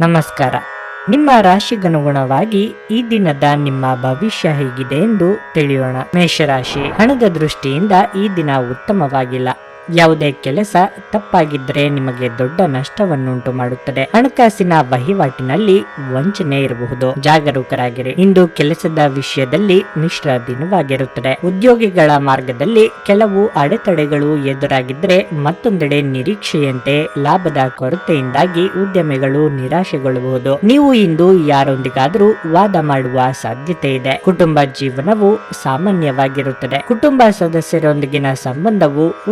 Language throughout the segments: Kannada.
ನಮಸ್ಕಾರ. ನಿಮ್ಮ ರಾಶಿಗನುಗುಣವಾಗಿ ಈ ದಿನದ ನಿಮ್ಮ ಭವಿಷ್ಯ ಹೇಗಿದೆ ಎಂದು ತಿಳಿಯೋಣ. ಮೇಷರಾಶಿ ಹಣದ ದೃಷ್ಟಿಯಿಂದ ಈ ದಿನ ಉತ್ತಮವಾಗಿಲ್ಲ. ಯಾವುದೇ ಕೆಲಸ ತಪ್ಪಾಗಿದ್ದರೆ ನಿಮಗೆ ದೊಡ್ಡ ನಷ್ಟವನ್ನುಂಟು ಮಾಡುತ್ತದೆ. ಹಣಕಾಸಿನ ವಹಿವಾಟಿನಲ್ಲಿ ವಂಚನೆ ಇರಬಹುದು. ಜಾಗರೂಕರಾಗಿರಿ. ಇಂದು ಕೆಲಸದ ವಿಷಯದಲ್ಲಿ ಮಿಶ್ರ ದಿನವಾಗಿರುತ್ತದೆ. ಉದ್ಯೋಗಿಗಳ ಮಾರ್ಗದಲ್ಲಿ ಕೆಲವು ಅಡೆತಡೆಗಳು ಎದುರಾಗಿದ್ದರೆ ಮತ್ತೊಂದೆಡೆ ನಿರೀಕ್ಷೆಯಂತೆ ಲಾಭದ ಕೊರತೆಯಿಂದಾಗಿ ಉದ್ಯಮಿಗಳು ನಿರಾಶೆಗೊಳ್ಳಬಹುದು ನೀವು ಇಂದು ಯಾರೊಂದಿಗಾದರೂ ವಾದ ಮಾಡುವ ಸಾಧ್ಯತೆ ಇದೆ. ಕುಟುಂಬ ಜೀವನವು ಸಾಮಾನ್ಯವಾಗಿರುತ್ತದೆ. ಕುಟುಂಬ ಸದಸ್ಯರೊಂದಿಗಿನ ಸಂಬಂಧವು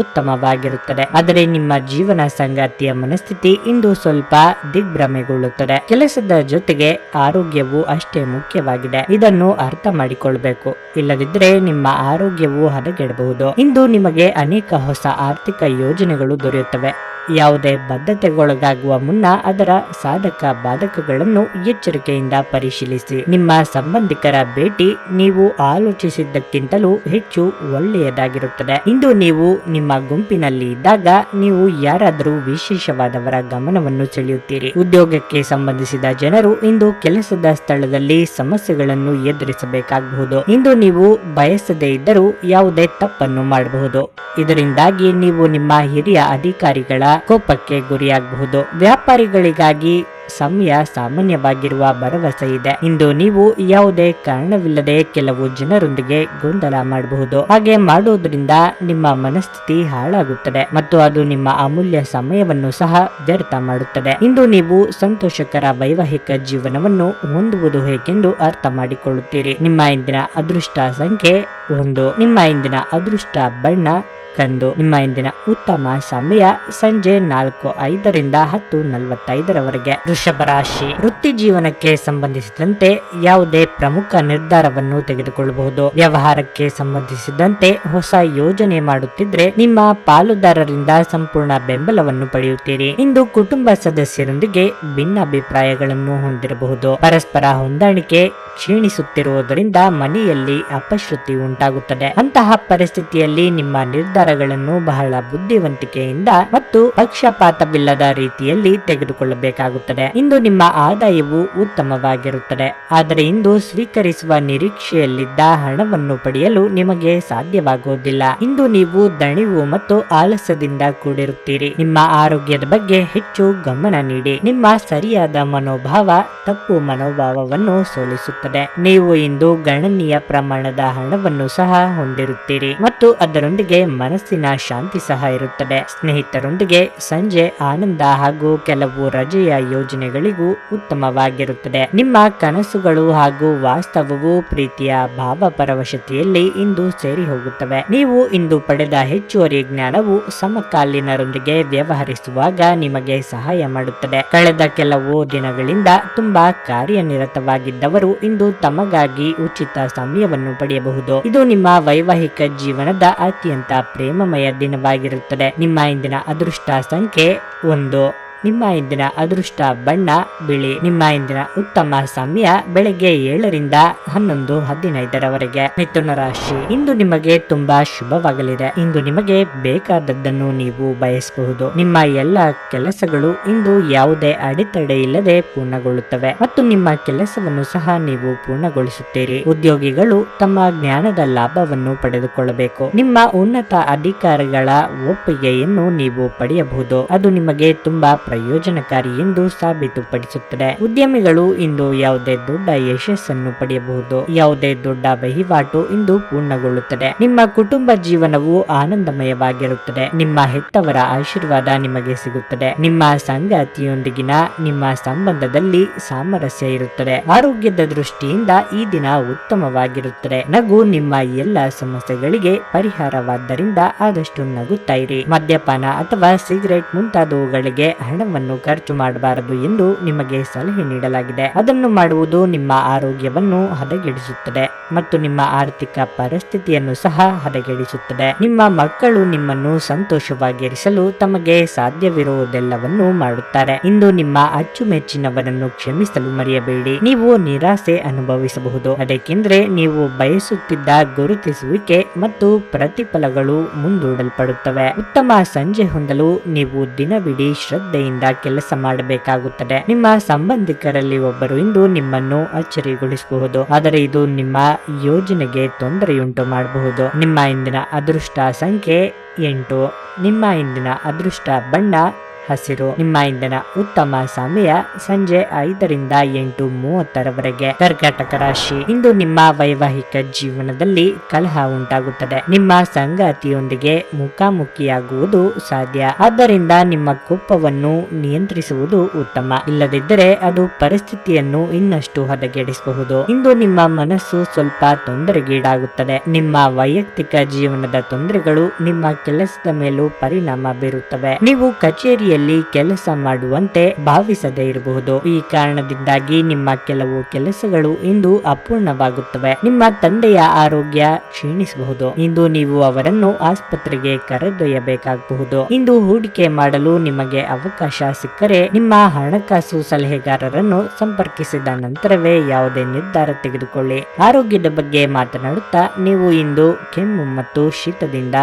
ಉತ್ತಮವಾಗಿರುತ್ತದೆ ಆದರೆ ನಿಮ್ಮ ಜೀವನ ಸಂಗಾತಿಯ ಮನಸ್ಥಿತಿ ಇಂದು ಸ್ವಲ್ಪ ದಿಗ್ಭ್ರಮೆಗೊಳ್ಳುತ್ತದೆ. ಕೆಲಸದ ಜೊತೆಗೆ ಆರೋಗ್ಯವು ಅಷ್ಟೇ ಮುಖ್ಯವಾಗಿದೆ. ಇದನ್ನು ಅರ್ಥ ಮಾಡಿಕೊಳ್ಬೇಕು. ಇಲ್ಲದಿದ್ದರೆ ನಿಮ್ಮ ಆರೋಗ್ಯವು ಹದಗೆಡಬಹುದು. ಇಂದು ನಿಮಗೆ ಅನೇಕ ಹೊಸ ಆರ್ಥಿಕ ಯೋಜನೆಗಳು ದೊರೆಯುತ್ತವೆ. ಯಾವುದೇ ಬದ್ಧತೆಗೊಳಗಾಗುವ ಮುನ್ನ ಅದರ ಸಾಧಕ ಬಾಧಕಗಳನ್ನು ಎಚ್ಚರಿಕೆಯಿಂದ ಪರಿಶೀಲಿಸಿ. ನಿಮ್ಮ ಸಂಬಂಧಿಕರ ಭೇಟಿ ನೀವು ಆಲೋಚಿಸಿದ್ದಕ್ಕಿಂತಲೂ ಹೆಚ್ಚು ಒಳ್ಳೆಯದಾಗಿರುತ್ತದೆ. ಇಂದು ನೀವು ನಿಮ್ಮ ಗುಂಪಿನಲ್ಲಿ ಇದ್ದಾಗ ನೀವು ಯಾರಾದರೂ ವಿಶೇಷವಾದವರ ಗಮನವನ್ನು ಸೆಳೆಯುತ್ತೀರಿ. ಉದ್ಯೋಗಕ್ಕೆ ಸಂಬಂಧಿಸಿದ ಜನರು ಇಂದು ಕೆಲಸದ ಸ್ಥಳದಲ್ಲಿ ಸಮಸ್ಯೆಗಳನ್ನು ಎದುರಿಸಬೇಕಾಗಬಹುದು. ಇಂದು ನೀವು ಬಯಸದೇ ಇದ್ದರೂ ಯಾವುದೇ ತಪ್ಪನ್ನು ಮಾಡಬಹುದು. ಇದರಿಂದಾಗಿ ನೀವು ನಿಮ್ಮ ಹಿರಿಯ ಅಧಿಕಾರಿಗಳ ಕೋಪಕ್ಕೆ ಗುರಿಯಾಗಬಹುದು. ವ್ಯಾಪಾರಿಗಳಿಗಾಗಿ ಸಮಯ ಸಾಮಾನ್ಯವಾಗಿರುವ ಭರವಸೆ ಇದೆ. ಇಂದು ನೀವು ಯಾವುದೇ ಕಾರಣವಿಲ್ಲದೆ ಕೆಲವು ಜನರೊಂದಿಗೆ ಗೊಂದಲ ಮಾಡಬಹುದು. ಹಾಗೆ ಮಾಡುವುದರಿಂದ ನಿಮ್ಮ ಮನಸ್ಥಿತಿ ಹಾಳಾಗುತ್ತದೆ ಮತ್ತು ಅದು ನಿಮ್ಮ ಅಮೂಲ್ಯ ಸಮಯವನ್ನು ಸಹ ವ್ಯರ್ಥ ಮಾಡುತ್ತದೆ. ಇಂದು ನೀವು ಸಂತೋಷಕರ ವೈವಾಹಿಕ ಜೀವನವನ್ನು ಹೊಂದುವುದು ಹೇಗೆಂದು ಅರ್ಥ ಮಾಡಿಕೊಳ್ಳುತ್ತೀರಿ. ನಿಮ್ಮ ಇಂದಿನ ಅದೃಷ್ಟ ಸಂಖ್ಯೆ ಒಂದು. ನಿಮ್ಮ ಇಂದಿನ ಅದೃಷ್ಟ ಬಣ್ಣ ಕಂದು ನಿಮ್ಮ ಇಂದಿನ ಉತ್ತಮ ಸಮಯ ಸಂಜೆ ನಾಲ್ಕು ಐದರಿಂದ ಹತ್ತು ನಲವತ್ತೈದರವರೆಗೆ. ವೃಷಭ ರಾಶಿ. ವೃತ್ತಿ ಜೀವನಕ್ಕೆ ಸಂಬಂಧಿಸಿದಂತೆ ಯಾವುದೇ ಪ್ರಮುಖ ನಿರ್ಧಾರವನ್ನು ತೆಗೆದುಕೊಳ್ಳಬಹುದು. ವ್ಯವಹಾರಕ್ಕೆ ಸಂಬಂಧಿಸಿದಂತೆ ಹೊಸ ಯೋಜನೆ ಮಾಡುತ್ತಿದ್ರೆ ನಿಮ್ಮ ಪಾಲುದಾರರಿಂದ ಸಂಪೂರ್ಣ ಬೆಂಬಲವನ್ನು ಪಡೆಯುತ್ತೀರಿ. ಇಂದು ಕುಟುಂಬ ಸದಸ್ಯರೊಂದಿಗೆ ಭಿನ್ನಾಭಿಪ್ರಾಯಗಳನ್ನು ಹೊಂದಿರಬಹುದು. ಪರಸ್ಪರ ಹೊಂದಾಣಿಕೆ ಕ್ಷೀಣಿಸುತ್ತಿರುವುದರಿಂದ ಮನೆಯಲ್ಲಿ ಅಪಶ್ರುತಿ ಉಂಟಾಗುತ್ತದೆ. ಅಂತಹ ಪರಿಸ್ಥಿತಿಯಲ್ಲಿ ನಿಮ್ಮ ನಿರ್ಧಾರಗಳನ್ನು ಬಹಳ ಬುದ್ಧಿವಂತಿಕೆಯಿಂದ ಮತ್ತು ಪಕ್ಷಪಾತವಿಲ್ಲದ ರೀತಿಯಲ್ಲಿ ತೆಗೆದುಕೊಳ್ಳಬೇಕಾಗುತ್ತದೆ. ಇಂದು ನಿಮ್ಮ ಆದಾಯವು ಉತ್ತಮವಾಗಿರುತ್ತದೆ. ಆದರೆ ಇಂದು ಸ್ವೀಕರಿಸುವ ನಿರೀಕ್ಷೆಯಲ್ಲಿದ್ದ ಹಣವನ್ನು ಪಡೆಯಲು ನಿಮಗೆ ಸಾಧ್ಯವಾಗುವುದಿಲ್ಲ. ಇಂದು ನೀವು ದಣಿವು ಮತ್ತು ಆಲಸ್ಯದಿಂದ ಕೂಡಿರುತ್ತೀರಿ. ನಿಮ್ಮ ಆರೋಗ್ಯದ ಬಗ್ಗೆ ಹೆಚ್ಚು ಗಮನ ನೀಡಿ. ನಿಮ್ಮ ಸರಿಯಾದ ಮನೋಭಾವ ತಪ್ಪು ಮನೋಭಾವವನ್ನು ಸೋಲಿಸುತ್ತದೆ. ನೀವು ಇಂದು ಗಣನೀಯ ಪ್ರಮಾಣದ ಹಣವನ್ನು ಸಹ ಹೊಂದಿರುತ್ತೀರಿ ಮತ್ತು ಅದರೊಂದಿಗೆ ಮನಸ್ಸಿನ ಶಾಂತಿ ಸಹ ಇರುತ್ತದೆ. ಸ್ನೇಹಿತರೊಂದಿಗೆ ಸಂಜೆ ಆನಂದ ಹಾಗೂ ಕೆಲವು ರಜೆಯ ಯೋಜನೆಗಳಿಗೂ ಉತ್ತಮವಾಗಿರುತ್ತದೆ. ನಿಮ್ಮ ಕನಸುಗಳು ಹಾಗೂ ವಾಸ್ತವವು ಪ್ರೀತಿಯ ಭಾವಪರವಶತೆಯಲ್ಲಿ ಇಂದು ಸೇರಿ ಹೋಗುತ್ತವೆ. ನೀವು ಇಂದು ಪಡೆದ ಹೆಚ್ಚುವರಿ ಜ್ಞಾನವು ಸಮಕಾಲೀನರೊಂದಿಗೆ ವ್ಯವಹರಿಸುವಾಗ ನಿಮಗೆ ಸಹಾಯ ಮಾಡುತ್ತದೆ. ಕಳೆದ ಕೆಲವು ದಿನಗಳಿಂದ ತುಂಬಾ ಕಾರ್ಯನಿರತವಾಗಿದ್ದವರು ಇಂದು ತಮಗಾಗಿ ಉಚಿತ ಸಮಯವನ್ನು ಪಡೆಯಬಹುದು. ಇದು ನಿಮ್ಮ ವೈವಾಹಿಕ ಜೀವನದ ಅತ್ಯಂತ ಪ್ರೇಮಮಯ ದಿನವಾಗಿರುತ್ತದೆ. ನಿಮ್ಮ ಇಂದಿನ ಅದೃಷ್ಟ ಸಂಖ್ಯೆ ಒಂದು. ನಿಮ್ಮ ಇಂದಿನ ಅದೃಷ್ಟ ಬಣ್ಣ, ಬಿಳಿ. ನಿಮ್ಮ ಇಂದಿನ ಉತ್ತಮ ಸಮಯ ಬೆಳಗ್ಗೆ ಏಳರಿಂದ ಹನ್ನೊಂದು ಹದಿನೈದರವರೆಗೆ. ಮಿಥುನ ರಾಶಿ, ಇಂದು ನಿಮಗೆ ತುಂಬಾ ಶುಭವಾಗಲಿದೆ. ಇಂದು ನಿಮಗೆ ಬೇಕಾದದ್ದನ್ನು ನೀವು ಬಯಸಬಹುದು. ನಿಮ್ಮ ಎಲ್ಲ ಕೆಲಸಗಳು ಇಂದು ಯಾವುದೇ ಅಡೆತಡೆ ಇಲ್ಲದೆ ಪೂರ್ಣಗೊಳ್ಳುತ್ತವೆ. ಮತ್ತು ನಿಮ್ಮ ಕೆಲಸವನ್ನು ಸಹ ನೀವು ಪೂರ್ಣಗೊಳಿಸುತ್ತೀರಿ. ಉದ್ಯೋಗಿಗಳು ತಮ್ಮ ಜ್ಞಾನದ ಲಾಭವನ್ನು ಪಡೆದುಕೊಳ್ಳಬೇಕು. ನಿಮ್ಮ ಉನ್ನತ ಅಧಿಕಾರಿಗಳ ಒಪ್ಪಿಗೆಯನ್ನು ನೀವು ಪಡೆಯಬಹುದು. ಅದು ನಿಮಗೆ ತುಂಬಾ ಪ್ರಯೋಜನಕಾರಿ ಎಂದು ಸಾಬೀತುಪಡಿಸುತ್ತದೆ. ಉದ್ಯಮಿಗಳು ಇಂದು ಯಾವುದೇ ದೊಡ್ಡ ಯಶಸ್ಸನ್ನು ಪಡೆಯಬಹುದು. ಯಾವುದೇ ದೊಡ್ಡ ವಹಿವಾಟು ಇಂದು ಪೂರ್ಣಗೊಳ್ಳುತ್ತದೆ. ನಿಮ್ಮ ಕುಟುಂಬ ಜೀವನವು ಆನಂದಮಯವಾಗಿರುತ್ತದೆ. ನಿಮ್ಮ ಹೆತ್ತವರ ಆಶೀರ್ವಾದ ನಿಮಗೆ ಸಿಗುತ್ತದೆ. ನಿಮ್ಮ ಸಂಗಾತಿಯೊಂದಿಗಿನ ನಿಮ್ಮ ಸಂಬಂಧದಲ್ಲಿ ಸಾಮರಸ್ಯ ಇರುತ್ತದೆ. ಆರೋಗ್ಯದ ದೃಷ್ಟಿಯಿಂದ ಈ ದಿನ ಉತ್ತಮವಾಗಿರುತ್ತದೆ. ನಗು ನಿಮ್ಮ ಎಲ್ಲ ಸಮಸ್ಯೆಗಳಿಗೆ ಪರಿಹಾರವಾದ್ದರಿಂದ ಆದಷ್ಟು ನಗುತ್ತಾ ಇರಿ. ಮದ್ಯಪಾನ ಅಥವಾ ಸಿಗರೇಟ್ ಮುಂತಾದವುಗಳಿಗೆ ಹಣವನ್ನು ಖರ್ಚು ಮಾಡಬಾರದು ಎಂದು ನಿಮಗೆ ಸಲಹೆ ನೀಡಲಾಗಿದೆ. ಅದನ್ನು ಮಾಡುವುದು ನಿಮ್ಮ ಆರೋಗ್ಯವನ್ನು ಹದಗೆಡಿಸುತ್ತದೆ ಮತ್ತು ನಿಮ್ಮ ಆರ್ಥಿಕ ಪರಿಸ್ಥಿತಿಯನ್ನು ಸಹ ಹದಗೆಡಿಸುತ್ತದೆ. ನಿಮ್ಮ ಮಕ್ಕಳು ನಿಮ್ಮನ್ನು ಸಂತೋಷವಾಗಿರಿಸಲು ತಮಗೆ ಸಾಧ್ಯವಿರುವುದೆಲ್ಲವನ್ನು ಮಾಡುತ್ತಾರೆ. ಇಂದು ನಿಮ್ಮ ಅಚ್ಚುಮೆಚ್ಚಿನವರನ್ನು ಕ್ಷಮಿಸಲು ಮರೆಯಬೇಡಿ. ನೀವು ನಿರಾಸೆ ಅನುಭವಿಸಬಹುದು. ಅದಕ್ಕೆಂದ್ರೆ ನೀವು ಬಯಸುತ್ತಿದ್ದ ಗುರುತಿಸುವಿಕೆ ಮತ್ತು ಪ್ರತಿಫಲಗಳು ಮುಂದೂಡಲ್ಪಡುತ್ತವೆ. ಉತ್ತಮ ಸಂಜೆ ಹೊಂದಲು ನೀವು ದಿನವಿಡೀ ಶ್ರದ್ಧೆಯಿಂದ ನಿಷ್ಠೆಯಿಂದ ಕೆಲಸ ಮಾಡಬೇಕಾಗುತ್ತದೆ. ನಿಮ್ಮ ಸಂಬಂಧಿಕರಲ್ಲಿ ಒಬ್ಬರು ಇಂದು ನಿಮ್ಮನ್ನು ಅಚ್ಚರಿಗೊಳಿಸಬಹುದು. ಆದರೆ ಇದು ನಿಮ್ಮ ಯೋಜನೆಗೆ ತೊಂದರೆಯುಂಟು ಮಾಡಬಹುದು. ನಿಮ್ಮ ಇಂದಿನ ಅದೃಷ್ಟ ಸಂಖ್ಯೆ ಎಂಟು. ನಿಮ್ಮ ಇಂದಿನ ಅದೃಷ್ಟ ಬಣ್ಣ ಹಸಿರು. ನಿಮ್ಮ ಇಂದಿನ ಉತ್ತಮ ಸಮಯ ಸಂಜೆ ಐದರಿಂದ ಎಂಟು ಮೂವತ್ತರವರೆಗೆ. ಕರ್ಕಾಟಕ ರಾಶಿ. ಇಂದು ನಿಮ್ಮ ವೈವಾಹಿಕ ಜೀವನದಲ್ಲಿ ಕಲಹ ಉಂಟಾಗುತ್ತದೆ. ನಿಮ್ಮ ಸಂಗಾತಿಯೊಂದಿಗೆ ಮುಖಾಮುಖಿಯಾಗುವುದು ಸಾಧ್ಯ. ಆದ್ದರಿಂದ ನಿಮ್ಮ ಕೋಪವನ್ನು ನಿಯಂತ್ರಿಸುವುದು ಉತ್ತಮ. ಇಲ್ಲದಿದ್ದರೆ ಅದು ಪರಿಸ್ಥಿತಿಯನ್ನು ಇನ್ನಷ್ಟು ಹದಗೆಡಿಸಬಹುದು. ಇಂದು ನಿಮ್ಮ ಮನಸ್ಸು ಸ್ವಲ್ಪ ತೊಂದರೆಗೀಡಾಗುತ್ತದೆ. ನಿಮ್ಮ ವೈಯಕ್ತಿಕ ಜೀವನದ ತೊಂದರೆಗಳು ನಿಮ್ಮ ಕೆಲಸದ ಮೇಲೂ ಪರಿಣಾಮ ಬೀರುತ್ತವೆ. ನೀವು ಕಚೇರಿಯಲ್ಲಿ ಕೆಲಸ ಮಾಡುವಂತೆ ಭಾವಿಸದೇ ಇರಬಹುದು. ಈ ಕಾರಣದಿಂದಾಗಿ ನಿಮ್ಮ ಕೆಲವು ಕೆಲಸಗಳು ಇಂದು ಅಪೂರ್ಣವಾಗುತ್ತವೆ. ನಿಮ್ಮ ತಂದೆಯ ಆರೋಗ್ಯ ಕ್ಷೀಣಿಸಬಹುದು. ಇಂದು ನೀವು ಅವರನ್ನು ಆಸ್ಪತ್ರೆಗೆ ಕರೆದೊಯ್ಯಬೇಕಾಗಬಹುದು. ಇಂದು ಹೂಡಿಕೆ ಮಾಡಲು ನಿಮಗೆ ಅವಕಾಶ ಸಿಕ್ಕರೆ ನಿಮ್ಮ ಹಣಕಾಸು ಸಲಹೆಗಾರರನ್ನು ಸಂಪರ್ಕಿಸಿದ ನಂತರವೇ ಯಾವುದೇ ನಿರ್ಧಾರ ತೆಗೆದುಕೊಳ್ಳಿ. ಆರೋಗ್ಯದ ಬಗ್ಗೆ ಮಾತನಾಡುತ್ತಾ ನೀವು ಇಂದು ಕೆಮ್ಮು ಮತ್ತು ಶೀತದಿಂದ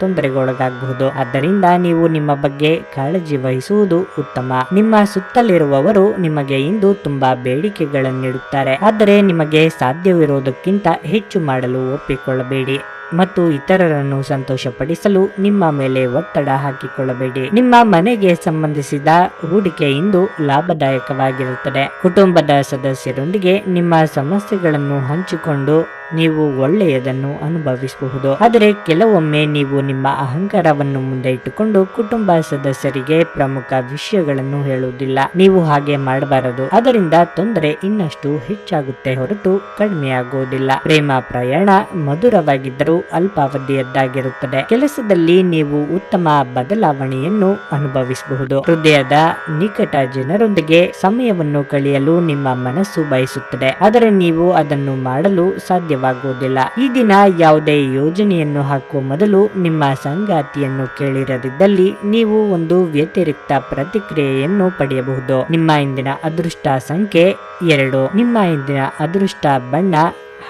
ತೊಂದರೆಗೊಳಗಾಗಬಹುದು. ಆದ್ದರಿಂದ ನೀವು ನಿಮ್ಮ ಬಗ್ಗೆ ಕಾಳಜಿ ವಹಿಸುವುದು ಉತ್ತಮ. ನಿಮ್ಮ ಸುತ್ತಲಿರುವವರು ನಿಮಗೆ ಇಂದು ತುಂಬಾ ಬೇಡಿಕೆಗಳನ್ನಿಡುತ್ತಾರೆ ಆದರೆ ನಿಮಗೆ ಸಾಧ್ಯವಿರುವುದಕ್ಕಿಂತ ಹೆಚ್ಚು ಮಾಡಲು ಒಪ್ಪಿಕೊಳ್ಳಬೇಡಿ ಮತ್ತು ಇತರರನ್ನು ಸಂತೋಷಪಡಿಸಲು ನಿಮ್ಮ ಮೇಲೆ ಒತ್ತಡ ಹಾಕಿಕೊಳ್ಳಬೇಡಿ. ನಿಮ್ಮ ಮನೆಗೆ ಸಂಬಂಧಿಸಿದ ಹೂಡಿಕೆ ಇಂದು ಲಾಭದಾಯಕವಾಗಿರುತ್ತದೆ. ಕುಟುಂಬದ ಸದಸ್ಯರೊಂದಿಗೆ ನಿಮ್ಮ ಸಮಸ್ಯೆಗಳನ್ನು ಹಂಚಿಕೊಂಡು ನೀವು ಒಳ್ಳೆಯದನ್ನು ಅನುಭವಿಸಬಹುದು. ಆದರೆ ಕೆಲವೊಮ್ಮೆ ನೀವು ನಿಮ್ಮ ಅಹಂಕಾರವನ್ನು ಮುಂದೆ ಇಟ್ಟುಕೊಂಡು ಕುಟುಂಬ ಸದಸ್ಯರಿಗೆ ಪ್ರಮುಖ ವಿಷಯಗಳನ್ನು ಹೇಳುವುದಿಲ್ಲ. ನೀವು ಹಾಗೆ ಮಾಡಬಾರದು. ಅದರಿಂದ ತೊಂದರೆ ಇನ್ನಷ್ಟು ಹೆಚ್ಚಾಗುತ್ತೆ ಹೊರತು ಕಡಿಮೆಯಾಗುವುದಿಲ್ಲ. ಪ್ರೇಮ ಪ್ರಯಾಣ ಮಧುರವಾಗಿದ್ದರೂ ಅಲ್ಪಾವಧಿಯದ್ದಾಗಿರುತ್ತದೆ. ಕೆಲಸದಲ್ಲಿ ನೀವು ಉತ್ತಮ ಬದಲಾವಣೆಯನ್ನು ಅನುಭವಿಸಬಹುದು. ಹೃದಯದ ನಿಕಟ ಜನರೊಂದಿಗೆ ಸಮಯವನ್ನು ಕಳೆಯಲು ನಿಮ್ಮ ಮನಸ್ಸು ಬಯಸುತ್ತದೆ. ಆದರೆ ನೀವು ಅದನ್ನು ಮಾಡಲು ಸಾಧ್ಯವಾಗುವುದಿಲ್ಲ ಈ ದಿನ ಯಾವುದೇ ಯೋಜನೆಯನ್ನು ಹಾಕುವ ಮೊದಲು ನಿಮ್ಮ ಸಂಗಾತಿಯನ್ನು ಕೇಳಿರದಿದ್ದಲ್ಲಿ ನೀವು ಒಂದು ವ್ಯತಿರಿಕ್ತ ಪ್ರತಿಕ್ರಿಯೆಯನ್ನು ಪಡೆಯಬಹುದು. ನಿಮ್ಮ ಇಂದಿನ ಅದೃಷ್ಟ ಸಂಖ್ಯೆ ಎರಡು. ನಿಮ್ಮ ಇಂದಿನ ಅದೃಷ್ಟ ಬಣ್ಣ